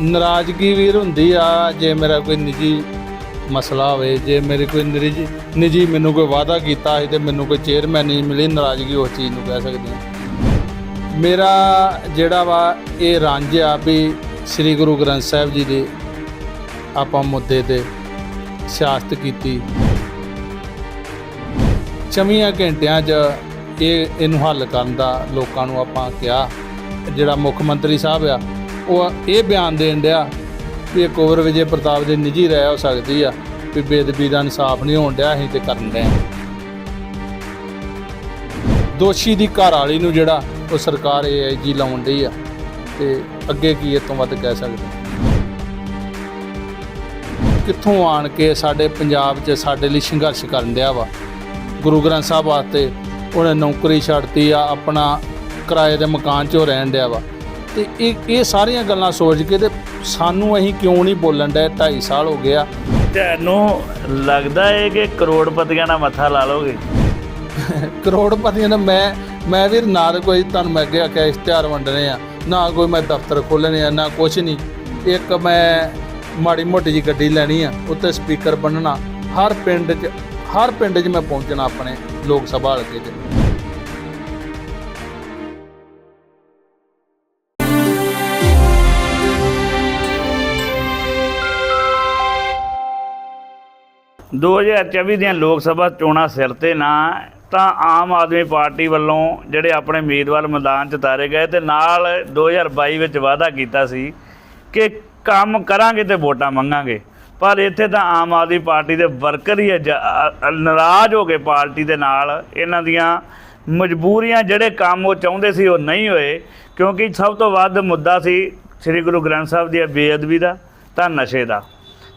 ਨਾਰਾਜ਼ਗੀ ਵੀਰ ਹੁੰਦੀ ਆ, ਜੇ ਮੇਰਾ ਕੋਈ ਨਿੱਜੀ ਮਸਲਾ ਹੋਵੇ, ਜੇ ਮੇਰੇ ਕੋਈ ਨਿੱਜੀ ਨਿੱਜੀ ਮੈਨੂੰ ਕੋਈ ਵਾਅਦਾ ਕੀਤਾ ਹੈ ਤੇ ਮੈਨੂੰ ਕੋਈ ਚੇਅਰਮੈਨ ਨਹੀਂ ਮਿਲੀ, ਨਾਰਾਜ਼ਗੀ ਉਸ ਚੀਜ਼ ਨੂੰ ਕਹਿ ਸਕਦੇ ਹਾਂ। ਮੇਰਾ ਜਿਹੜਾ ਵਾ, ਇਹ ਰੰਜ ਆ ਵੀ ਸ੍ਰੀ ਗੁਰੂ ਗ੍ਰੰਥ ਸਾਹਿਬ ਜੀ ਦੇ ਆਪਾਂ ਮੁੱਦੇ ਤੇ ਸਿਆਸਤ ਕੀਤੀ। ਚਮੀਆਂ ਘੰਟਿਆਂ 'ਚ ਇਹ ਇਹਨੂੰ ਹੱਲ ਕਰਨ ਦਾ ਲੋਕਾਂ ਨੂੰ ਆਪਾਂ ਕਿਹਾ, ਜਿਹੜਾ ਮੁੱਖ ਮੰਤਰੀ ਸਾਹਿਬ ਆ ਉਹ ਇਹ ਬਿਆਨ ਦੇਣ ਡਿਆ ਵੀ ਇਹ ਕੁੰਵਰ ਵਿਜੇ ਪ੍ਰਤਾਪ ਦੇ ਨਿੱਜੀ ਰਹਿ ਹੋ ਸਕਦੀ ਆ ਵੀ ਬੇਦਬੀ ਦਾ ਇਨਸਾਫ ਨਹੀਂ ਹੋਣ ਡਿਆ, ਅਸੀਂ ਤੇ ਕਰਨ ਡਿਆ ਦੋਸ਼ੀ ਦੀ ਘਰ ਵਾਲੀ ਨੂੰ ਜਿਹੜਾ ਉਹ ਸਰਕਾਰ ਏਆਈਜੀ ਲਾਉਣ ਡਈ ਆ ਤੇ ਅੱਗੇ ਕੀ ਇਹ ਤੋਂ ਵੱਧ ਕਹਿ ਸਕਦੇ ਕਿੱਥੋਂ ਆਣ ਕੇ ਸਾਡੇ ਪੰਜਾਬ 'ਚ ਸਾਡੇ ਲਈ ਸੰਘਰਸ਼ ਕਰਨ ਡਿਆ ਵਾ? ਗੁਰੂ ਗ੍ਰੰਥ ਸਾਹਿਬ ਵਾਸਤੇ ਉਹਨੇ ਨੌਕਰੀ ਛੱਡਤੀ ਆ, ਆਪਣਾ ਕਿਰਾਏ ਦੇ ਮਕਾਨ 'ਚੋਂ ਰਹਿਣ ਡਿਆ ਵਾ। ਤੇ ਇਹ ਇਹ ਸਾਰੀਆਂ ਗੱਲਾਂ ਸੋਚ ਕੇ ਤੇ ਸਾਨੂੰ ਅਸੀਂ ਕਿਉਂ ਨਹੀਂ ਬੋਲਣ ਡਏ? 2.5 ਸਾਲ ਹੋ ਗਿਆ। ਤੁਹਾਨੂੰ ਲੱਗਦਾ ਹੈ ਕਿ ਕਰੋੜਪਤੀਆਂ ਨਾਲ ਮੱਥਾ ਲਾ ਲੋਗੇ? ਕਰੋੜਪਤੀਆਂ ਦਾ ਮੈਂ ਮੈਂ ਵੀਰ ਨਾ ਕੋਈ ਤੁਹਾਨੂੰ ਮੈਂ ਅੱਗੇ ਆਖਿਆ ਇਸ਼ਤਿਹਾਰ ਵੰਡਣੇ ਆ ਨਾ ਕੋਈ ਮੈਂ ਦਫ਼ਤਰ ਖੋਲ੍ਹਣੇ ਆ ਨਾ ਕੁਛ ਨਹੀਂ। ਇੱਕ ਮੈਂ ਮਾੜੀ ਮੋਟੀ ਜੀ ਗੱਡੀ ਲੈਣੀ ਆ ਉੱਤੇ ਸਪੀਕਰ ਬੰਨਣਾ। ਹਰ ਪਿੰਡ 'ਚ ਹਰ ਪਿੰਡ 'ਚ ਮੈਂ ਪਹੁੰਚਣਾ ਆਪਣੇ ਲੋਕ ਸਭਾ ਹਲਕੇ 'ਚ। ਦੋ ਹਜ਼ਾਰ ਚੌਵੀ ਦੀਆਂ ਲੋਕ ਸਭਾ ਚੋਣਾਂ ਸਿਰ ਤੇ ਨਾ, ਤਾਂ ਆਮ ਆਦਮੀ ਪਾਰਟੀ ਵੱਲੋਂ ਜਿਹੜੇ ਆਪਣੇ ਉਮੀਦਵਾਰ ਮੈਦਾਨ 'ਚ ਤਾਰੇ ਗਏ ਤੇ ਨਾਲ 2022 ਵਿੱਚ ਵਾਅਦਾ ਕੀਤਾ ਸੀ ਕਿ ਕੰਮ ਕਰਾਂਗੇ ਤੇ ਵੋਟਾਂ ਮੰਗਾਂਗੇ। ਪਰ ਇੱਥੇ ਤਾਂ ਆਮ ਆਦਮੀ ਪਾਰਟੀ ਦੇ ਵਰਕਰ ਹੀ ਅਜ- ਅ- ਨਾਰਾਜ਼ ਹੋ ਗਏ ਪਾਰਟੀ ਦੇ ਨਾਲ। ਇਹਨਾਂ ਦੀਆਂ ਮਜਬੂਰੀਆਂ ਜਿਹੜੇ ਕੰਮ ਉਹ ਚਾਹੁੰਦੇ ਸੀ ਉਹ ਨਹੀਂ ਹੋਏ, ਕਿਉਂਕਿ ਸਭ ਤੋਂ ਵੱਧ ਮੁੱਦਾ ਸੀ ਸ੍ਰੀ ਗੁਰੂ ਗ੍ਰੰਥ ਸਾਹਿਬ ਦੀ ਬੇਅਦਬੀ ਦਾ, ਤਾਂ ਨਸ਼ੇ ਦਾ।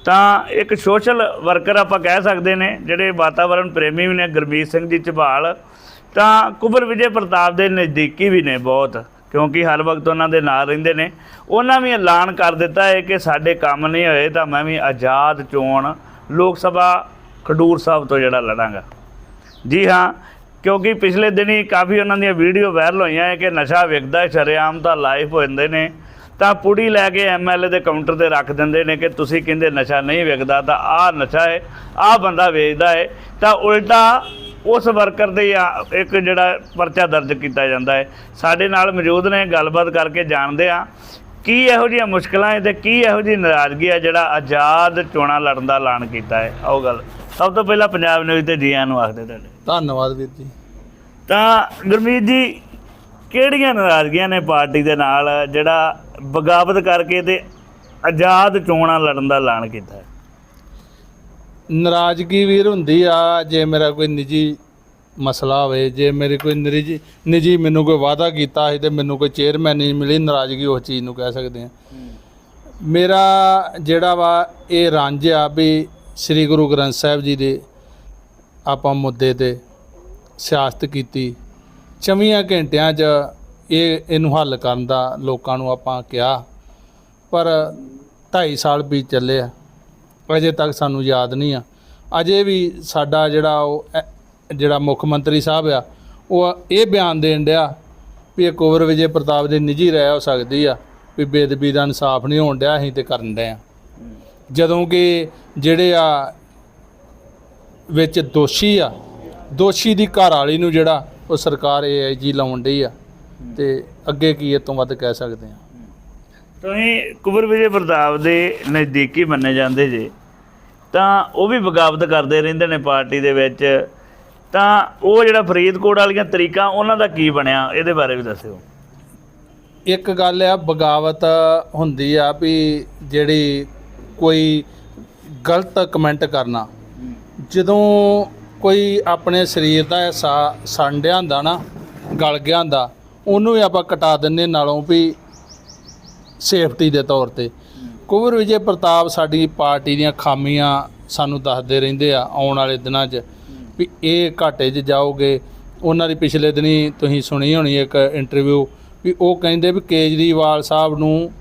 ਤਾਂ ਇੱਕ ਸੋਸ਼ਲ ਵਰਕਰ ਆਪਾਂ ਕਹਿ ਸਕਦੇ ਨੇ, ਜਿਹੜੇ ਵਾਤਾਵਰਣ ਪ੍ਰੇਮੀ ਵੀ ਨੇ, ਗੁਰਮੀਤ ਸਿੰਘ ਜੀ ਝਬਾਲ, ਤਾਂ ਕੁਬਰ ਵਿਜੇ ਪ੍ਰਤਾਪ ਦੇ ਨਜ਼ਦੀਕੀ ਵੀ ਨੇ ਬਹੁਤ, ਕਿਉਂਕਿ ਹਰ ਵਕਤ ਉਹਨਾਂ ਦੇ ਨਾਲ ਰਹਿੰਦੇ ਨੇ। ਉਹਨਾਂ ਵੀ ਐਲਾਨ ਕਰ ਦਿੱਤਾ ਹੈ ਕਿ ਸਾਡੇ ਕੰਮ ਨਹੀਂ ਹੋਏ, ਤਾਂ ਮੈਂ ਵੀ ਆਜ਼ਾਦ ਚੋਣ ਲੋਕ ਸਭਾ ਖਡੂਰ ਸਾਹਿਬ ਤੋਂ ਜਿਹੜਾ ਲੜਾਂਗਾ। ਜੀ ਹਾਂ, ਕਿਉਂਕਿ ਪਿਛਲੇ ਦਿਨੀ ਕਾਫੀ ਉਹਨਾਂ ਦੀਆਂ ਵੀਡੀਓ ਵਾਇਰਲ ਹੋਈਆਂ ਹੈ ਕਿ ਨਸ਼ਾ ਵਿਕਦਾ ਹੈ, ਸ਼ਰੇਆਮ ਤਾਂ ਲਾਈਫ ਹੋ ਜਾਂਦੇ ਨੇ। ਤਾਂ ਪੁੜੀ ਲੈ ਕੇ ਐਮਐਲਏ ਦੇ ਕਾਊਂਟਰ ਤੇ ਰੱਖ ਦਿੰਦੇ ਨੇ ਕਿ ਤੁਸੀਂ ਕਹਿੰਦੇ ਨਸ਼ਾ ਨਹੀਂ ਵਿਕਦਾ ਤਾਂ ਆਹ ਨਸ਼ਾ ਹੈ ਆਹ ਬੰਦਾ ਵੇਚਦਾ ਹੈ ਤਾਂ ਉਲਟਾ ਉਸ ਵਰਕਰ ਦੇ ਇੱਕ ਜਿਹੜਾ ਪਰਚਾ ਦਰਜ ਕੀਤਾ ਜਾਂਦਾ ਹੈ। ਸਾਡੇ ਨਾਲ ਮੌਜੂਦ ਨੇ ਗੱਲਬਾਤ ਕਰਕੇ ਜਾਣਦੇ ਆ ਕੀ ਇਹੋ ਜਿਹੀਆਂ ਮੁਸ਼ਕਲਾਂ ਹੈ ਤੇ ਕੀ ਇਹੋ ਜਿਹੀ ਨਾਰਾਜ਼ਗੀ ਹੈ ਜਿਹੜਾ ਆਜ਼ਾਦ ਚੋਣਾਂ ਲੜਨ ਦਾ ਐਲਾਨ ਕੀਤਾ ਹੈ। ਆਓ ਗੱਲ। ਸਭ ਤੋਂ ਪਹਿਲਾਂ ਪੰਜਾਬ ਨਿਊਜ਼ ਤੇ ਜੀਆਂ ਨੂੰ ਆਖਦੇ ਤੁਹਾਡੇ। ਧੰਨਵਾਦ ਵੀਰ ਜੀ। ਤਾਂ ਗੁਰਮੀਤ ਜੀ ਕਿਹੜੀਆਂ ਨਾਰਾਜ਼ਗੀਆਂ ਨੇ ਪਾਰਟੀ ਦੇ ਨਾਲ ਜਿਹੜਾ ਬਗਾਵਤ ਕਰਕੇ ਤੇ ਆਜ਼ਾਦ ਚੋਣਾਂ ਲੜਨ ਦਾ ਐਲਾਨ ਕੀਤਾ? ਹੈ ਨਾਰਾਜ਼ਗੀ ਵੀਰ ਹੁੰਦੀ ਆ, ਜੇ ਮੇਰਾ ਕੋਈ ਨਿੱਜੀ ਮਸਲਾ ਹੋਵੇ, ਜੇ ਮੇਰੇ ਕੋਈ ਨਿੱਜੀ ਨਿੱਜੀ ਮੈਨੂੰ ਕੋਈ ਵਾਅਦਾ ਕੀਤਾ ਸੀ ਤੇ ਮੈਨੂੰ ਕੋਈ ਚੇਅਰਮੈਨ ਨਹੀਂ ਮਿਲੀ, ਨਾਰਾਜ਼ਗੀ ਉਸ ਚੀਜ਼ ਨੂੰ ਕਹਿ ਸਕਦੇ ਆ। ਮੇਰਾ ਜਿਹੜਾ ਵਾ ਇਹ ਰੰਜ ਆ ਵੀ ਸ੍ਰੀ ਗੁਰੂ ਗ੍ਰੰਥ ਸਾਹਿਬ ਜੀ ਦੇ ਆਪਾਂ ਮੁੱਦੇ ਤੇ ਸਿਆਸਤ ਕੀਤੀ ਚਮੀਆਂ ਘੰਟਿਆਂ 'ਚ ਇਹ ਇਹਨੂੰ ਹੱਲ ਕਰਨ ਦਾ ਲੋਕਾਂ ਨੂੰ ਆਪਾਂ ਕਿਹਾ, ਪਰ 2.5 ਸਾਲ ਵੀ ਚੱਲੇ ਆ। ਅਜੇ ਤੱਕ ਸਾਨੂੰ ਯਾਦ ਨਹੀਂ ਆ। ਅਜੇ ਵੀ ਸਾਡਾ ਜਿਹੜਾ ਉਹ, ਐ- ਜਿਹੜਾ ਮੁੱਖ ਮੰਤਰੀ ਸਾਹਿਬ ਆ, ਉਹ ਇਹ ਬਿਆਨ ਦੇਣ ਡਿਆ ਵੀ ਇਹ ਕੁੰਵਰ ਵਿਜੇ ਪ੍ਰਤਾਪ ਦੇ ਨਿੱਜੀ ਰਹਿ ਹੋ ਸਕਦੀ ਆ, ਵੀ ਬੇਦਬੀ ਦਾ ਇਨਸਾਫ ਨਹੀਂ ਹੋਣ ਡਿਆ, ਅਸੀਂ ਤੇ ਕਰਨ ਡਏ ਜਦੋਂ ਕਿ ਜਿਹੜੇ ਆ ਵਿੱਚ ਦੋਸ਼ੀ ਆ, ਦੋਸ਼ੀ ਦੀ ਘਰ ਵਾਲੀ ਨੂੰ ਜਿਹੜਾ ਉਹ ਸਰਕਾਰ ਏਆਈਜੀ ਲਾਉਣ ਡਈ ਆ ਤੇ ਅੱਗੇ ਕੀ ਇਹ ਤੋਂ ਵੱਧ ਕਹਿ ਸਕਦੇ ਆ। ਤੁਸੀਂ ਕੁਬਰ ਵਿਜੇ ਪ੍ਰਤਾਪ ਦੇ ਨਜ਼ਦੀਕੀ ਮੰਨੇ ਜਾਂਦੇ ਜੇ। ਤਾਂ ਉਹ ਵੀ ਬਗਾਵਤ ਕਰਦੇ ਰਹਿੰਦੇ ਨੇ ਪਾਰਟੀ ਦੇ ਵਿੱਚ। ਤਾਂ ਉਹ ਜਿਹੜਾ ਫਰੀਦਕੋਟ ਵਾਲੀਆਂ ਤਰੀਕਾਂ ਉਹਨਾਂ ਦਾ ਕੀ ਬਣਿਆ? ਇਹਦੇ ਬਾਰੇ ਵੀ ਦੱਸਿਓ। ਇੱਕ ਗੱਲ ਆ ਬਗਾਵਤ ਹੁੰਦੀ ਆ ਵੀ ਜਿਹੜੀ ਕੋਈ ਗਲਤ ਕਮੈਂਟ ਕਰਨਾ। ਜਦੋਂ ਕੋਈ ਆਪਣੇ ਸਰੀਰ ਦਾ ਹਿੱਸਾ ਸੰਡਿਆ ਹੁੰਦਾ ਨਾ, ਗਲ ਗਿਆ ਹੁੰਦਾ, ਉਹਨੂੰ ਵੀ ਆਪਾਂ ਕਟਾ ਦਿੰਨੇ ਨਾਲੋਂ ਵੀ ਸੇਫਟੀ ਦੇ ਤੌਰ ਤੇ। ਕੁਵਰ ਵਿਜੇ ਪ੍ਰਤਾਪ ਸਾਡੀ ਪਾਰਟੀ ਦੀਆਂ ਖਾਮੀਆਂ ਸਾਨੂੰ ਦੱਸਦੇ ਰਹਿੰਦੇ ਆ ਆਉਣ ਵਾਲੇ ਦਿਨਾਂ 'ਚ ਵੀ ਇਹ ਘਾਟੇ 'ਚ ਜਾਓਗੇ। ਉਹਨਾਂ ਦੀ ਪਿਛਲੇ ਦਿਨੀ ਤੁਸੀਂ ਸੁਣੀ ਹੋਣੀ ਇੱਕ ਇੰਟਰਵਿਊ ਵੀ ਉਹ ਕਹਿੰਦੇ ਵੀ ਕੇਜਰੀਵਾਲ ਸਾਹਿਬ ਨੂੰ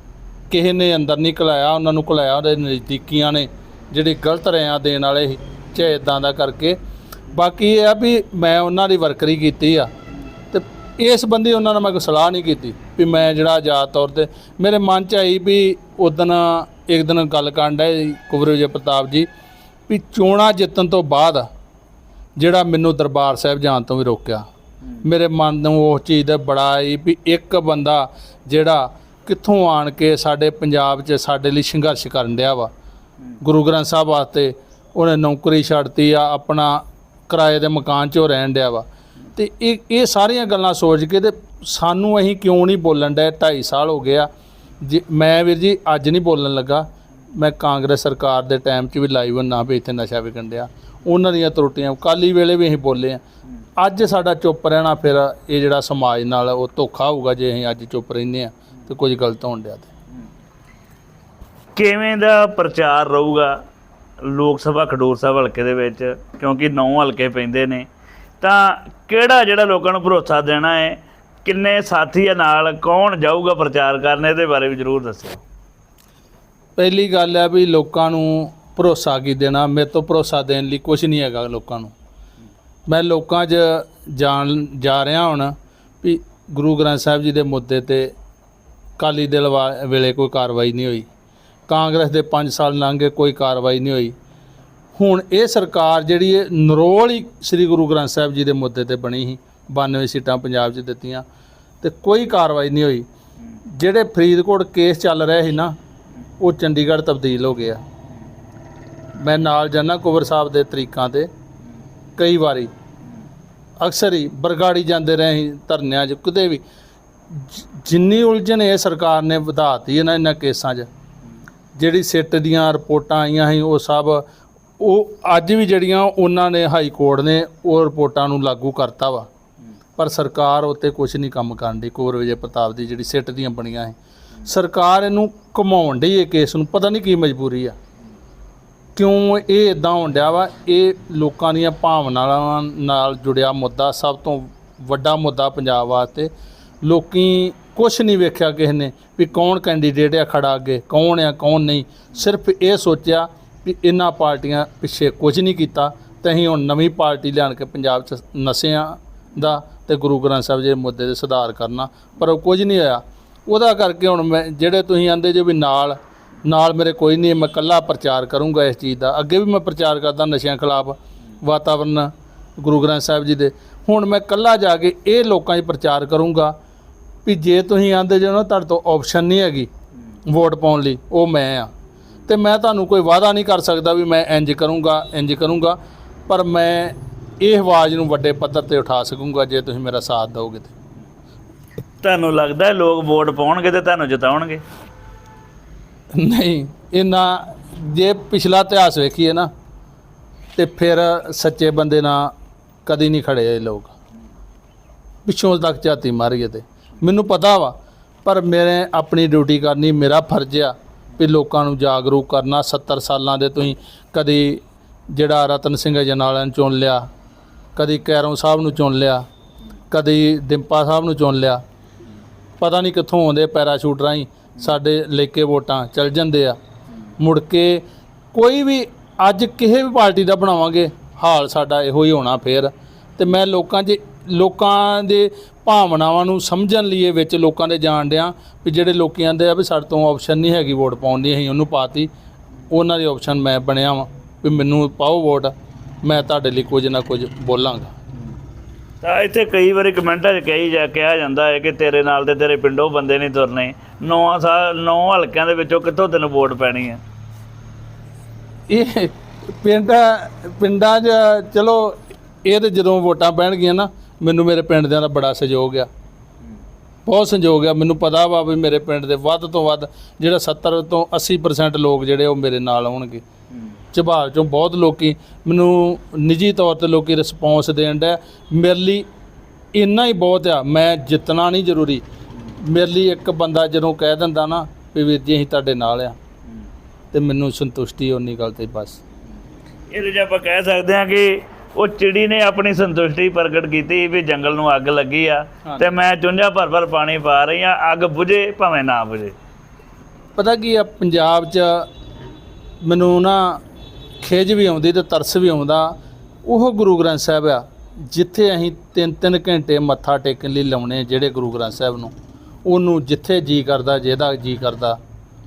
ਕਿਸੇ ਨੇ ਅੰਦਰ ਨਹੀਂ ਘਲਾਇਆ, ਉਹਨਾਂ ਨੂੰ ਘਲਾਇਆ ਉਹਦੇ ਨਜ਼ਦੀਕੀਆਂ ਨੇ, ਜਿਹੜੇ ਗਲਤ ਰਿਆਂ ਦੇਣ ਵਾਲੇ ਸੀ, ਚਾਹੇ ਇਦਾਂ ਦਾ ਕਰਕੇ ਬਾਕੀ ਇਹ ਆ ਵੀ ਮੈਂ ਉਹਨਾਂ ਦੀ ਵਰਕਰੀ ਕੀਤੀ ਆ ਤੇ ਇਸ ਸੰਬੰਧੀ ਉਹਨਾਂ ਨਾਲ ਮੈਂ ਕੋਈ ਸਲਾਹ ਨਹੀਂ ਕੀਤੀ ਵੀ ਮੈਂ ਜਿਹੜਾ ਆਜ਼ਾਦ ਤੌਰ ਤੇ ਮੇਰੇ ਮਨ ਚ ਆਈ ਵੀ ਉਦਣ ਇੱਕ ਦਿਨ ਗੱਲ ਕਰਨ ਡਏ ਕੁਵਰ ਵਿਜੇ ਪ੍ਰਤਾਪ ਜੀ ਵੀ ਚੋਣਾਂ ਜਿੱਤਣ ਤੋਂ ਬਾਅਦ ਜਿਹੜਾ ਮੈਨੂੰ ਦਰਬਾਰ ਸਾਹਿਬ ਜਾਣ ਤੋਂ ਵੀ ਰੋਕਿਆ। ਮੇਰੇ ਮਨ ਨੂੰ ਉਹ ਚੀਜ਼ ਦਾ ਬੜਾ ਆਈ ਵੀ ਇੱਕ ਬੰਦਾ ਜਿਹੜਾ ਕਿੱਥੋਂ ਆਣ ਕੇ ਸਾਡੇ ਪੰਜਾਬ 'ਚ ਸਾਡੇ ਲਈ ਸੰਘਰਸ਼ ਕਰਨ ਡਿਆ ਵਾ। ਗੁਰੂ ਗ੍ਰੰਥ ਸਾਹਿਬ ਵਾਸਤੇ ਉਹਨੇ ਨੌਕਰੀ ਛੱਡਤੀ ਆ ਆਪਣਾ ਕਿਰਾਏ ਦੇ ਮਕਾਨ 'ਚ ਉਹ ਰਹਿਣ ਡਿਆ ਵਾ। ਤੇ ਇਹ ਇਹ ਸਾਰੀਆਂ ਗੱਲਾਂ ਸੋਚ ਕੇ ਤੇ ਸਾਨੂੰ ਅਸੀਂ ਕਿਉਂ ਨਹੀਂ ਬੋਲਣ ਡਏ? 2.5 ਸਾਲ ਹੋ ਗਏ ਆ। ਜੇ, ਮੈਂ ਵੀਰ ਜੀ ਅੱਜ ਨਹੀਂ ਬੋਲਣ ਲੱਗਾ। ਮੈਂ ਕਾਂਗਰਸ ਸਰਕਾਰ ਦੇ ਟਾਈਮ 'ਚ ਵੀ ਲਾਈਵ ਨਾ ਵੀ ਇੱਥੇ ਨਸ਼ਾ ਵਿਕਣ ਡਿਆ। ਉਹਨਾਂ ਦੀਆਂ ਤਰੁੱਟੀਆਂ ਕਾਲੀ ਵੇਲੇ ਵੀ ਅਸੀਂ ਬੋਲੇ ਆ। ਅੱਜ ਸਾਡਾ ਚੁੱਪ ਰਹਿਣਾ ਫਿਰ ਇਹ ਜਿਹੜਾ ਸਮਾਜ ਨਾਲ ਉਹ ਧੋਖਾ ਹੋਊਗਾ ਜੇ ਅਸੀਂ ਅੱਜ ਚੁੱਪ ਰਹਿੰਦੇ ਆ ਤੇ ਕੁਝ ਗਲਤ ਹੋਣ ਡਿਆ ਤੇ। ਕਿਵੇਂ ਦਾ ਪ੍ਰਚਾਰ ਰਹੂਗਾ? ਲੋਕ ਸਭਾ, ਖਡੂਰ ਸਾਹਿਬ ਹਲਕੇ ਦੇ ਵਿੱਚ, ਕਿਉਂਕਿ ਨੌ ਹਲਕੇ ਪੈਂਦੇ ਨੇ, ਤਾਂ ਕਿਹੜਾ ਜਿਹੜਾ ਲੋਕਾਂ ਨੂੰ ਭਰੋਸਾ ਦੇਣਾ ਹੈ, ਕਿੰਨੇ ਸਾਥੀ ਆ ਨਾਲ, ਕੌਣ ਜਾਊਗਾ ਪ੍ਰਚਾਰ ਕਰਨ, ਇਹਦੇ ਬਾਰੇ ਵੀ ਜ਼ਰੂਰ ਦੱਸਿਓ। ਪਹਿਲੀ ਗੱਲ ਹੈ ਵੀ ਲੋਕਾਂ ਨੂੰ ਭਰੋਸਾ ਕੀ ਦੇਣਾ, ਮੇਰੇ ਤੋਂ ਭਰੋਸਾ ਦੇਣ ਲਈ ਕੁਝ ਨਹੀਂ ਹੈਗਾ ਲੋਕਾਂ ਨੂੰ। ਮੈਂ ਲੋਕਾਂ 'ਚ ਜਾਣ, ਜਾ ਰਿਹਾ ਹੁਣ ਵੀ ਗੁਰੂ ਗ੍ਰੰਥ ਸਾਹਿਬ ਜੀ ਦੇ ਮੁੱਦੇ ਤੇ ਕਾਲੀ ਦਲ ਵਾ- ਵੇਲੇ ਕੋਈ ਕਾਰਵਾਈ ਨਹੀਂ ਹੋਈ। ਕਾਂਗਰਸ ਦੇ 5 ਸਾਲ ਲੰਘ ਗਏ, ਕੋਈ ਕਾਰਵਾਈ ਨਹੀਂ ਹੋਈ। ਹੁਣ ਇਹ ਸਰਕਾਰ ਜਿਹੜੀ ਹੈ ਨਰੋਲ ਹੀ ਸ੍ਰੀ ਗੁਰੂ ਗ੍ਰੰਥ ਸਾਹਿਬ ਜੀ ਦੇ ਮੁੱਦੇ ਤੇ ਬਣੀ ਸੀ 92 ਸੀਟਾਂ ਪੰਜਾਬ 'ਚ ਦਿੱਤੀਆਂ, ਤੇ ਕੋਈ ਕਾਰਵਾਈ ਨਹੀਂ ਹੋਈ। ਜਿਹੜੇ ਫਰੀਦਕੋਟ ਕੇਸ ਚੱਲ ਰਹੇ ਸੀ ਨਾ, ਉਹ ਚੰਡੀਗੜ੍ਹ ਤਬਦੀਲ ਹੋ ਗਿਆ। ਮੈਂ ਨਾਲ ਜਾਣਾ ਕੁਵਰ ਸਾਹਿਬ ਦੇ ਤਰੀਕਾਂ ਤੇ, ਕਈ ਵਾਰੀ। ਅਕਸਰ ਹੀ ਬਰਗਾੜੀ ਜਾਂਦੇ ਰਹੇ ਸੀ, ਧਰਨਿਆਂ 'ਚ, ਕਿਤੇ ਵੀ। ਜਿੰਨੀ ਉਲਝਣ ਇਹ ਸਰਕਾਰ ਨੇ ਵਧਾਤੀ ਹੈ ਨਾ ਇਹਨਾਂ ਕੇਸਾਂ 'ਚ ਜਿਹੜੀ ਸਿੱਟ ਦੀਆਂ ਰਿਪੋਰਟਾਂ ਆਈਆਂ ਸੀ, ਉਹ ਸਭ ਉਹ ਅੱਜ ਵੀ ਜਿਹੜੀਆਂ ਉਹਨਾਂ ਨੇ ਹਾਈ ਕੋਰਟ ਨੇ ਉਹ ਰਿਪੋਰਟਾਂ ਨੂੰ ਲਾਗੂ ਕਰਤਾ ਵਾ। ਪਰ ਸਰਕਾਰ ਉੱਤੇ ਕੁਝ ਨਹੀਂ ਕੰਮ ਕਰਨ ਦੀ ਕੋਰ ਵਿਜੇ ਪ੍ਰਤਾਪ ਦੀ ਜਿਹੜੀ ਸਿੱਟ ਦੀਆਂ ਬਣੀਆਂ ਹੈ ਸਰਕਾਰ ਇਹਨੂੰ ਘਮਾਉਣ ਡਈ ਇਹ ਕੇਸ ਨੂੰ, ਪਤਾ ਨਹੀਂ ਕੀ ਮਜਬੂਰੀ ਆ। ਕਿਉਂ ਇਹ ਇਦਾਂ ਹੋਣ ਡਿਆ ਵਾ, ਇਹ ਲੋਕਾਂ ਦੀਆਂ ਭਾਵਨਾਵਾਂ ਨਾਲ ਜੁੜਿਆ ਮੁੱਦਾ ਸਭ ਤੋਂ ਵੱਡਾ ਮੁੱਦਾ ਪੰਜਾਬ ਵਾਸਤੇ। ਲੋਕੀ ਕੁਝ ਨਹੀਂ ਵੇਖਿਆ ਕਿਸੇ ਨੇ ਵੀ ਕੌਣ ਕੈਂਡੀਡੇਟ ਆ ਖੜਾ ਅੱਗੇ, ਕੌਣ ਆ, ਕੌਣ ਨਹੀਂ। ਸਿਰਫ ਇਹ ਸੋਚਿਆ ਵੀ ਇਹਨਾਂ ਪਾਰਟੀਆਂ ਪਿੱਛੇ ਕੁਝ ਨਹੀਂ ਕੀਤਾ ਤੇ ਅਸੀਂ ਹੁਣ ਨਵੀਂ ਪਾਰਟੀ ਲਿਆਣ ਕੇ ਪੰਜਾਬ 'ਚ ਨਸ਼ਿਆਂ ਦਾ ਤੇ ਗੁਰੂ ਗ੍ਰੰਥ ਸਾਹਿਬ ਜੀ ਦੇ ਮੁੱਦੇ ਦੇ ਸੁਧਾਰ ਕਰਨਾ, ਪਰ ਉਹ ਕੁਝ ਨਹੀਂ ਹੋਇਆ। ਉਹਦਾ ਕਰਕੇ ਹੁਣ ਮੈਂ, ਜਿਹੜੇ ਤੁਸੀਂ ਆਂਦੇ ਜੋ ਵੀ ਨਾਲ ਨਾਲ ਮੇਰੇ ਕੋਈ ਨਹੀਂ, ਮੈਂ ਇਕੱਲਾ ਪ੍ਰਚਾਰ ਕਰੂੰਗਾ ਇਸ ਚੀਜ਼ ਦਾ। ਅੱਗੇ ਵੀ ਮੈਂ ਪ੍ਰਚਾਰ ਕਰਦਾ ਨਸ਼ਿਆਂ ਖਿਲਾਫ ਵਾਤਾਵਰਨ ਗੁਰੂ ਗ੍ਰੰਥ ਸਾਹਿਬ ਜੀ ਦੇ। ਹੁਣ ਮੈਂ ਇਕੱਲਾ ਜਾ ਕੇ ਇਹ ਲੋਕਾਂ 'ਚ ਪ੍ਰਚਾਰ ਕਰੂੰਗਾ ਵੀ ਜੇ ਤੁਸੀਂ ਆਂਦੇ ਜੋ ਨਾ ਤੁਹਾਡੇ ਤੋਂ ਆਪਸ਼ਨ ਨਹੀਂ ਹੈਗੀ ਵੋਟ ਪਾਉਣ ਲਈ ਉਹ ਮੈਂ ਆ। ਤੇ ਮੈਂ ਤੁਹਾਨੂੰ ਕੋਈ ਵਾਅਦਾ ਨਹੀਂ ਕਰ ਸਕਦਾ ਵੀ ਮੈਂ ਇੰਜ ਕਰੂੰਗਾ ਇੰਜ ਕਰੂੰਗਾ ਪਰ ਮੈਂ ਇਹ ਆਵਾਜ਼ ਨੂੰ ਵੱਡੇ ਪੱਧਰ ਤੇ ਉਠਾ ਸਕੂੰਗਾ ਜੇ ਤੁਸੀਂ ਮੇਰਾ ਸਾਥ ਦਿਓਗੇ ਤੇ। ਤੁਹਾਨੂੰ ਲੱਗਦਾ ਹੈ ਲੋਕ ਵੋਟ ਪਾਉਣਗੇ ਤੇ ਤੁਹਾਨੂੰ ਜਿਤਾਉਣਗੇ? ਨਹੀਂ ਇਹਨਾਂ ਜੇ ਪਿਛਲਾ ਇਤਿਹਾਸ ਵੇਖੀਏ ਨਾ ਤੇ ਫਿਰ ਸੱਚੇ ਬੰਦੇ ਨਾਲ ਕਦੀ ਨਹੀਂ ਖੜੇ ਇਹ ਲੋਕ। ਪਿੱਛੋਂ ਤੱਕ ਝਾਤੀ ਮਾਰੀਏ ਤੇ। ਮੈਨੂੰ ਪਤਾ ਵਾ, ਪਰ ਮੇਰੇ ਆਪਣੀ ਡਿਊਟੀ ਕਰਨੀ ਮੇਰਾ ਫਰਜ਼ ਆ ਵੀ ਲੋਕਾਂ ਨੂੰ ਜਾਗਰੂਕ ਕਰਨਾ। 70 ਸਾਲਾਂ ਦੇ ਤੁਸੀਂ ਕਦੀ ਜਿਹੜਾ ਰਤਨ ਸਿੰਘ ਜਨਾਲਿਆਂ ਨੂੰ ਚੁਣ ਲਿਆ, ਕਦੀ ਕੈਰੋਂ ਸਾਹਿਬ ਨੂੰ ਚੁਣ ਲਿਆ, ਕਦੀ ਡਿੰਪਾ ਸਾਹਿਬ ਨੂੰ ਚੁਣ ਲਿਆ। ਪਤਾ ਨਹੀਂ ਕਿੱਥੋਂ ਆਉਂਦੇ ਪੈਰਾਸ਼ੂਟ ਰਾਹੀਂ, ਸਾਡੇ ਲੈ ਕੇ ਵੋਟਾਂ ਚੱਲ ਜਾਂਦੇ ਆ। ਮੁੜ ਕੇ ਕੋਈ ਵੀ ਅੱਜ ਕਿਸੇ ਵੀ ਪਾਰਟੀ ਦਾ ਬਣਾਵਾਂਗੇ, ਹਾਲ ਸਾਡਾ ਇਹੋ ਹੀ ਹੋਣਾ ਫੇਰ। ਤੇ ਮੈਂ ਲੋਕਾਂ 'ਚ ਲੋਕਾਂ ਦੇ ਭਾਵਨਾਵਾਂ ਨੂੰ ਸਮਝਣ ਲਈ ਇਹ ਵਿੱਚ ਲੋਕਾਂ ਦੇ ਜਾਣ ਡਿਆਂ ਵੀ ਜਿਹੜੇ ਲੋਕੀ ਆਂਦੇ ਆ ਵੀ ਸਾਡੇ ਤੋਂ ਆਪਸ਼ਨ ਨਹੀਂ ਹੈਗੀ ਵੋਟ ਪਾਉਣ ਦੀ ਅਸੀਂ ਉਹਨੂੰ ਪਾਤੀ। ਉਹਨਾਂ ਦੀ ਆਪਸ਼ਨ ਮੈਂ ਬਣਿਆ ਵਾਂ ਵੀ ਮੈਨੂੰ ਪਾਓ ਵੋਟ ਮੈਂ ਤੁਹਾਡੇ ਲਈ ਕੁਝ ਨਾ ਕੁਝ ਬੋਲਾਂਗਾ। ਤਾਂ ਇੱਥੇ ਕਈ ਵਾਰੀ ਕਮੈਂਟਾਂ 'ਚ ਕਹੀ ਜਾ ਕਿਹਾ ਜਾਂਦਾ ਹੈ ਕਿ ਤੇਰੇ ਨਾਲ ਤੇ ਤੇਰੇ ਪਿੰਡੋਂ ਬੰਦੇ ਨਹੀਂ ਤੁਰਨੇ। ਨੌਂ ਸਾਲ ਨੌ ਹਲਕਿਆਂ ਦੇ ਵਿੱਚੋਂ ਕਿੱਥੋਂ ਤੈਨੂੰ ਵੋਟ ਪੈਣੀ ਹੈ? ਇਹ ਪਿੰਡ ਪਿੰਡਾਂ 'ਚ ਚਲੋ ਇਹ ਤੇ ਜਦੋਂ ਵੋਟਾਂ ਪੈਣਗੀਆਂ ਨਾ ਮੈਨੂੰ ਮੇਰੇ ਪਿੰਡ ਦਿਆਂ ਦਾ ਬੜਾ ਸਹਿਯੋਗ ਆ। ਬਹੁਤ ਸਹਿਯੋਗ ਆ। ਮੈਨੂੰ ਪਤਾ ਵਾ ਵੀ ਮੇਰੇ ਪਿੰਡ ਦੇ ਵੱਧ ਤੋਂ ਵੱਧ ਜਿਹੜਾ 70 ਤੋਂ 80% ਲੋਕ ਜਿਹੜੇ ਉਹ ਮੇਰੇ ਨਾਲ ਆਉਣਗੇ। ਝਬਾਲ ਚੋਂ ਬਹੁਤ ਲੋਕੀ ਮੈਨੂੰ ਨਿੱਜੀ ਤੌਰ ਤੇ ਲੋਕੀ ਰਿਸਪੌਂਸ ਦੇਣ ਦਾ ਮੇਰੇ ਲਈ ਇੰਨਾ ਹੀ ਬਹੁਤ ਆ। ਮੈਂ ਜਿੱਤਣਾ ਨਹੀਂ ਜ਼ਰੂਰੀ। ਮੇਰੇ ਲਈ ਇੱਕ ਬੰਦਾ ਜਦੋਂ ਕਹਿ ਦਿੰਦਾ ਨਾ ਵੀ ਵੀਰ ਜੀ ਅਸੀਂ ਤੁਹਾਡੇ ਨਾਲ ਆ। ਤੇ ਮੈਨੂੰ ਸੰਤੁਸ਼ਟੀ ਉਨੀ ਗੱਲ ਤੇ ਬਸ। ਇਹਦੇ 'ਚ ਆਪਾਂ ਕਹਿ ਸਕਦੇ ਹਾਂ ਕਿ ਉਹ ਚਿੜੀ ਨੇ ਆਪਣੀ ਸੰਤੁਸ਼ਟੀ ਪ੍ਰਗਟ ਕੀਤੀ ਵੀ ਜੰਗਲ ਨੂੰ ਅੱਗ ਲੱਗੀ ਆ। ਤੇ ਮੈਂ ਚੁੰਝਾ ਭਰ ਭਰ ਪਾਣੀ ਪਾ ਰਹੀ ਆ ਅੱਗ ਬੁਝੇ ਭਾਵੇਂ ਨਾ ਬੁਝੇ। ਪਤਾ ਕੀ ਆ ਪੰਜਾਬ 'ਚ ਮੈਨੂੰ ਨਾ ਖਿਜ ਵੀ ਆਉਂਦੀ ਤੇ ਤਰਸ ਵੀ ਆਉਂਦਾ। ਉਹ ਗੁਰੂ ਗ੍ਰੰਥ ਸਾਹਿਬ ਆ ਜਿੱਥੇ ਅਸੀਂ ਤਿੰਨ ਤਿੰਨ ਘੰਟੇ ਮੱਥਾ ਟੇਕਣ ਲਈ ਲਾਉਣੇ ਜਿਹੜੇ ਗੁਰੂ ਗ੍ਰੰਥ ਸਾਹਿਬ ਨੂੰ। ਉਹਨੂੰ ਜਿੱਥੇ ਜੀ ਕਰਦਾ ਜਿਹਦਾ ਜੀ ਕਰਦਾ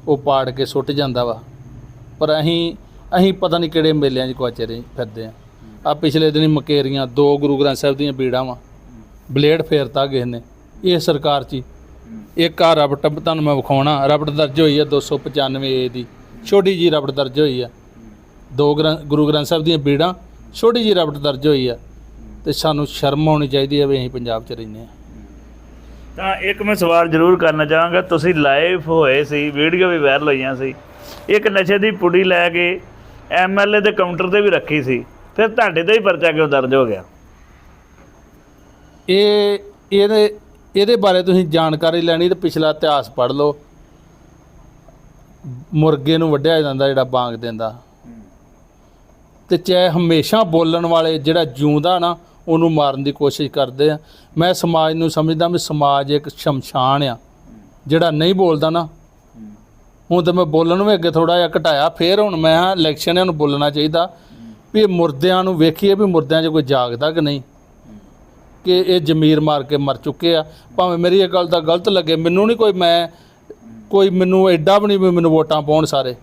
ਉਹ ਪਾੜ ਕੇ ਸੁੱਟ ਜਾਂਦਾ ਵਾ। ਪਰ ਅਸੀਂ ਅਸੀਂ ਪਤਾ ਨਹੀਂ ਕਿਹੜੇ ਮੇਲਿਆਂ 'ਚ ਕੁਆਚੇ ਫਿਰਦੇ ਆ। ਆ ਪਿਛਲੇ ਦਿਨੀ ਮਕੇਰੀਆਂ, ਦੋ ਗੁਰੂ ਗ੍ਰੰਥ ਸਾਹਿਬ ਦੀਆਂ ਬੀੜਾਂ ਵਾ ਬਲੇਡ ਫੇਰਤਾ ਕਿਸੇ ਨੇ, ਇਹ ਸਰਕਾਰ 'ਚ ਹੀ। ਇੱਕ ਆ ਰਬਟ ਤੁਹਾਨੂੰ ਮੈਂ ਵਿਖਾਉਣਾ ਰਬਟ ਦਰਜ ਹੋਈ ਆ 295 ਏ ਦੀ, ਛੋਟੀ ਜੀ ਰਬਟ ਦਰਜ ਹੋਈ ਆ। ਦੋ ਗ੍ਰੰਥ ਗੁਰੂ ਗ੍ਰੰਥ ਸਾਹਿਬ ਦੀਆਂ ਬੀੜਾਂ, ਛੋਟੀ ਜੀ ਰਬਟ ਦਰਜ ਹੋਈ ਆ। ਤੇ ਸਾਨੂੰ ਸ਼ਰਮ ਆਉਣੀ ਚਾਹੀਦੀ ਹੈ ਵੀ ਅਸੀਂ ਪੰਜਾਬ 'ਚ ਰਹਿੰਦੇ ਆ। ਤਾਂ ਇੱਕ ਮੈਂ ਸਵਾਲ ਜ਼ਰੂਰ ਕਰਨਾ ਚਾਹਾਂਗਾ, ਤੁਸੀਂ ਲਾਈਵ ਹੋਏ ਸੀ ਵੀਡੀਓ ਵੀ ਵਾਇਰਲ ਹੋਈਆਂ ਸੀ। ਇੱਕ ਨਸ਼ੇ ਦੀ ਪੁੜੀ ਲੈ ਕੇ ਐਮਐਲਏ ਦੇ ਕਾਊਂਟਰ ਤੇ ਵੀ ਰੱਖੀ ਸੀ। ਫਿਰ ਤੁਹਾਡੇ ਤੇ ਹੀ ਪਰਚਾ ਕਿਉਂ ਦਰਜ ਹੋ ਗਿਆ? ਇਹ, ਇਹਦੇ ਇਹਦੇ ਬਾਰੇ ਤੁਸੀਂ ਜਾਣਕਾਰੀ ਲੈਣੀ ਤੇ ਪਿਛਲਾ ਇਤਿਹਾਸ ਪੜ੍ਹ ਲਓ। ਮੁਰਗੇ ਨੂੰ ਵੱਢਿਆ ਜਾਂਦਾ ਜਿਹੜਾ ਬਾਂਗ ਦਿੰਦਾ। ਤੇ ਚਾਹੇ ਹਮੇਸ਼ਾ ਬੋਲਣ ਵਾਲੇ ਜਿਹੜਾ ਜਿਉਂਦਾ ਨਾ, ਉਹਨੂੰ ਮਾਰਨ ਦੀ ਕੋਸ਼ਿਸ਼ ਕਰਦੇ ਆ। ਮੈਂ ਸਮਾਜ ਨੂੰ ਸਮਝਦਾ ਵੀ ਸਮਾਜ ਇੱਕ ਸ਼ਮਸ਼ਾਨ ਆ। ਜਿਹੜਾ ਨਹੀਂ ਬੋਲਦਾ ਨਾ, ਹੁਣ ਤਾਂ ਮੈਂ ਬੋਲਣ ਨੂੰ ਵੀ ਅੱਗੇ ਥੋੜਾ ਜਿਹਾ ਘਟਾਇਆ, ਫੇਰ ਹੁਣ ਮੈਂ ਹਾਂ ਇਲੈਕਸ਼ਨ ਨੂੰ ਬੋਲਣਾ ਚਾਹੀਦਾ। ਵੀ ਇਹ ਮੁਰਦਿਆਂ ਨੂੰ ਵੇਖੀਏ ਵੀ ਮੁਰਦਿਆਂ 'ਚ ਕੋਈ ਜਾਗਦਾ ਕਿ ਨਹੀਂ। ਕਿ ਇਹ ਜ਼ਮੀਰ ਮਾਰ ਕੇ ਮਰ ਚੁੱਕੇ ਆ। ਭਾਵੇਂ ਮੇਰੀ ਇਹ ਗੱਲ ਦਾ ਗਲਤ ਲੱਗੇ, ਮੈਨੂੰ ਨਹੀਂ ਕੋਈ ਮੈਂ, ਕੋਈ ਮੈਨੂੰ ਐਡਾ ਵੀ ਨਹੀਂ ਵੀ ਮੈਨੂੰ ਵੋਟਾਂ ਪਾਉਣ ਸਾਰੇ।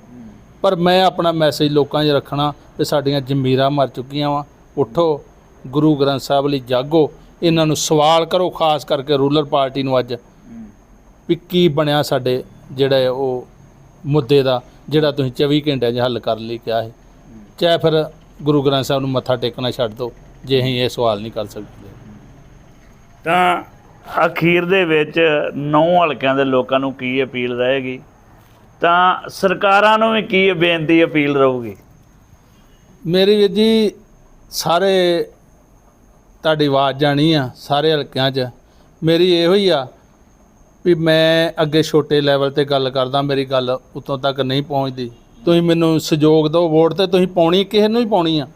ਪਰ ਮੈਂ ਆਪਣਾ ਮੈਸੇਜ ਲੋਕਾਂ 'ਚ ਰੱਖਣਾ ਕਿ ਸਾਡੀਆਂ ਜ਼ਮੀਰਾਂ ਮਰ ਚੁੱਕੀਆਂ ਵਾ। ਉਠੋ, ਗੁਰੂ ਗ੍ਰੰਥ ਸਾਹਿਬ ਲਈ ਜਾਗੋ। ਇਹਨਾਂ ਨੂੰ ਸਵਾਲ ਕਰੋ, ਖਾਸ ਕਰਕੇ ਰੂਲਰ ਪਾਰਟੀ ਨੂੰ ਅੱਜ। ਵੀ ਕੀ ਬਣਿਆ ਸਾਡੇ ਜਿਹੜਾ ਹੈ ਉਹ ਮੁੱਦੇ ਦਾ, ਜਿਹੜਾ ਤੁਸੀਂ 24 ਘੰਟਿਆਂ 'ਚ ਹੱਲ ਕਰਨ ਲਈ ਕਿਹਾ ਹੈ ਚਾਹੇ ਫਿਰ ਗੁਰੂ ਗ੍ਰੰਥ ਸਾਹਿਬ ਨੂੰ ਮੱਥਾ ਟੇਕਣਾ ਛੱਡ ਦਿਓ ਜੇ ਅਸੀਂ ਇਹ ਸਵਾਲ ਨਹੀਂ ਕਰ ਸਕਦੇ। ਤਾਂ ਅਖੀਰ ਦੇ ਵਿੱਚ ਨੌ ਹਲਕਿਆਂ ਦੇ ਲੋਕਾਂ ਨੂੰ ਕੀ ਅਪੀਲ ਰਹੇਗੀ? ਤਾਂ ਸਰਕਾਰਾਂ ਨੂੰ ਵੀ ਕੀ ਬੇਨਤੀ ਅਪੀਲ ਰਹੂਗੀ? ਮੇਰੀ ਵੀਰ ਜੀ ਸਾਰੇ ਤੁਹਾਡੀ ਆਵਾਜ਼ ਜਾਣੀ ਆ ਸਾਰੇ ਹਲਕਿਆਂ 'ਚ। ਮੇਰੀ ਇਹੋ ਹੀ ਆ ਵੀ ਮੈਂ ਅੱਗੇ ਛੋਟੇ ਲੈਵਲ ਤੇ ਗੱਲ ਕਰਦਾ ਮੇਰੀ ਗੱਲ ਉਤੋਂ ਤੱਕ ਨਹੀਂ ਪਹੁੰਚਦੀ। ਤੁਸੀਂ ਮੈਨੂੰ ਸਹਿਯੋਗ ਦਿਓ ਵੋਟ ਤੇ, ਤੁਸੀਂ ਪਾਉਣੀ, ਕਿਸੇ ਨੂੰ ਹੀ ਪਾਉਣੀ ਆ।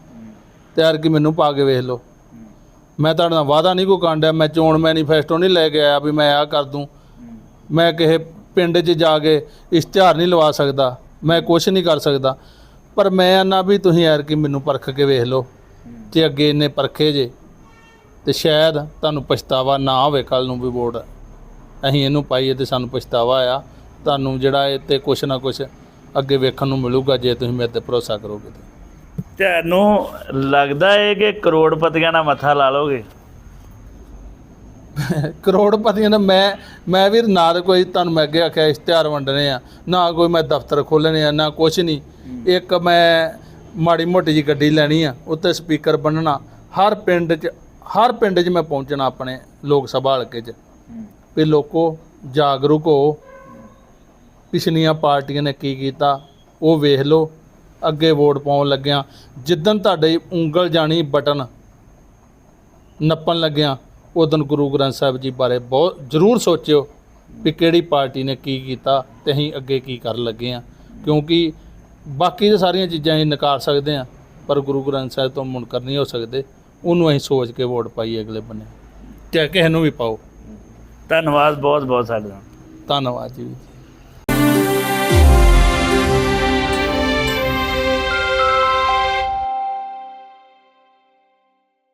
ਤਿਆਰ ਕਿ ਮੈਨੂੰ ਪਾ ਕੇ ਵੇਖ ਲਓ। ਮੈਂ ਤੁਹਾਡੇ ਨਾਲ ਵਾਅਦਾ ਨਹੀਂ ਕੋਈ ਕਾਂਡਿਆ ਮੈਂ ਚੋਣ ਮੈਨੀਫੈਸਟੋ ਨਹੀਂ ਲੈ ਕੇ ਆਇਆ ਵੀ ਮੈਂ ਆਹ ਕਰ ਦੂੰ। ਮੈਂ ਕਿਸੇ ਪਿੰਡ 'ਚ ਜਾ ਕੇ ਇਸ਼ਤਿਹਾਰ ਨਹੀਂ ਲਵਾ ਸਕਦਾ, ਮੈਂ ਕੁਝ ਨਹੀਂ ਕਰ ਸਕਦਾ। ਪਰ ਮੈਂ ਆਨਾ ਵੀ ਤੁਸੀਂ ਯਾਰ ਕਿ ਮੈਨੂੰ ਪਰਖ ਕੇ ਵੇਖ ਲਓ, ਜੇ ਅੱਗੇ ਇੰਨੇ ਪਰਖੇ ਜੇ, ਤੇ ਸ਼ਾਇਦ ਤੁਹਾਨੂੰ ਪਛਤਾਵਾ ਨਾ ਹੋਵੇ ਕੱਲ ਨੂੰ ਵੀ ਵੋਟ। ਅਸੀਂ ਇਹਨੂੰ ਪਾਈਏ ਤੇ ਸਾਨੂੰ ਪਛਤਾਵਾ ਆ। ਤੁਹਾਨੂੰ ਜਿਹੜਾ ਇਹ ਤੇ ਕੁਛ ਨਾ ਕੁਛ ਅੱਗੇ ਵੇਖਣ ਨੂੰ ਮਿਲੂਗਾ ਜੇ ਤੁਸੀਂ ਮੇਰੇ ਤੇ ਭਰੋਸਾ ਕਰੋਗੇ ਤੇ। ਤੁਹਾਨੂੰ ਲੱਗਦਾ ਹੈ ਕਿ ਕਰੋੜਪਤੀਆਂ ਨਾਲ ਮੱਥਾ ਲਾ ਲੋਗੇ? ਕਰੋੜਪਤੀਆਂ ਦਾ ਮੈਂ ਮੈਂ ਵੀ ਨਾ ਤਾਂ ਕੋਈ ਤੁਹਾਨੂੰ ਮੈਂ ਅੱਗੇ ਆਖਿਆ ਇਸ਼ਤਿਹਾਰ ਵੰਡਣੇ ਆ ਨਾ ਕੋਈ ਮੈਂ ਦਫ਼ਤਰ ਖੋਲ੍ਹਣੇ ਆ ਨਾ ਕੁਛ ਨਹੀਂ। ਇੱਕ ਮੈਂ ਮਾੜੀ ਮੋਟੀ ਜੀ ਗੱਡੀ ਲੈਣੀ ਆ ਉੱਤੇ ਸਪੀਕਰ ਬੰਨਣਾ ਹਰ ਪਿੰਡ 'ਚ ਹਰ ਪਿੰਡ 'ਚ ਮੈਂ ਪਹੁੰਚਣਾ ਆਪਣੇ ਲੋਕ ਸਭਾ ਹਲਕੇ 'ਚ। ਵੀ ਲੋਕੋ ਜਾਗਰੂਕ ਹੋ ਪਿਛਲੀਆਂ ਪਾਰਟੀਆਂ ਨੇ ਕੀ ਕੀਤਾ? ਉਹ ਵੇਖ ਲਓ। ਅੱਗੇ ਵੋਟ ਪਾਉਣ ਲੱਗਿਆਂ। ਜਿੱਦਣ ਤੁਹਾਡੇ ਉਂਗਲ ਜਾਣੀ ਬਟਨ ਨੱਪਣ ਲੱਗਿਆਂ ਉਦੋਂ ਗੁਰੂ ਗ੍ਰੰਥ ਸਾਹਿਬ ਜੀ ਬਾਰੇ ਬਹੁਤ ਜ਼ਰੂਰ ਸੋਚਿਓ ਵੀ ਕਿਹੜੀ ਪਾਰਟੀ ਨੇ ਕੀ ਕੀਤਾ ਤੇ ਅਸੀਂ ਅੱਗੇ ਕੀ ਕਰਨ ਲੱਗੇ ਆ ਕਿਉਂਕਿ ਬਾਕੀ ਤਾਂ ਸਾਰੀਆਂ ਚੀਜ਼ਾਂ ਅਸੀਂ ਨਕਾਰ ਸਕਦੇ ਆ ਪਰ ਗੁਰੂ ਗ੍ਰੰਥ ਸਾਹਿਬ ਤੋਂ ਮੁਨਕਰ ਨਹੀਂ ਹੋ ਸਕਦੇ। ਉਹਨੂੰ ਅਸੀਂ ਸੋਚ ਕੇ ਵੋਟ ਪਾਈਏ ਅਗਲੇ ਬੰਨੇ। ਚਾਹੇ ਕਿਸੇ ਨੂੰ ਵੀ ਪਾਓ। ਧੰਨਵਾਦ ਬਹੁਤ ਬਹੁਤ ਸਾਡੇ। ਧੰਨਵਾਦ ਜੀ।